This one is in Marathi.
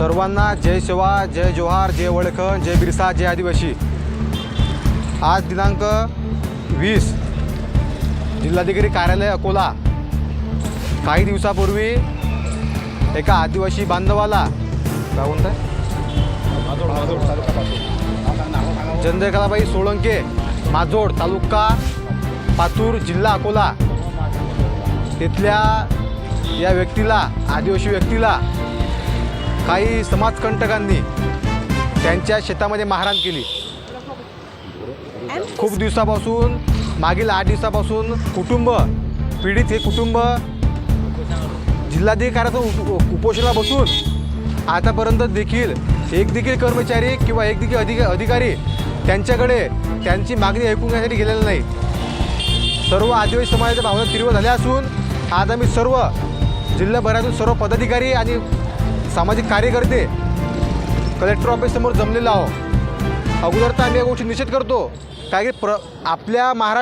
सर्वांना जय सेवा जय जोहार जय वळखण जय बिरसा जय आदिवासी. आज दिनांक वीस. जिल्हाधिकारी कार्यालय अकोला. काही दिवसापूर्वी एका आदिवासी बांधवाला काय म्हणताय चंद्रकलाबाई सोळंके माजोड तालुका पातूर जिल्हा अकोला. तिथल्या या व्यक्तीला आदिवासी व्यक्तीला काही समाजकंटकांनी त्यांच्या शेतामध्ये मारहाण केली. खूप दिवसापासून मागील आठ दिवसापासून कुटुंब पीडित हे कुटुंब जिल्हाधिकाऱ्याचं उप उपोषणाला बसून आतापर्यंत देखील एक देखील कर्मचारी किंवा एक देखील अधिक अधिकारी त्यांच्याकडे त्यांची मागणी ऐकून घेण्यासाठी गेलेलं नाही. सर्व आदिवासी समाजाच्या भावना तीव्र झाल्या असून आज आम्ही सर्व जिल्हाभरातून सर्व पदाधिकारी आणि सामाजिक कार्यकर्ते कलेक्टर ऑफिससमोर जमलेलो आहो अगोदर तर आम्ही या गोष्टी निषेध करतो. काय की प्र आपल्या महाराष्ट्र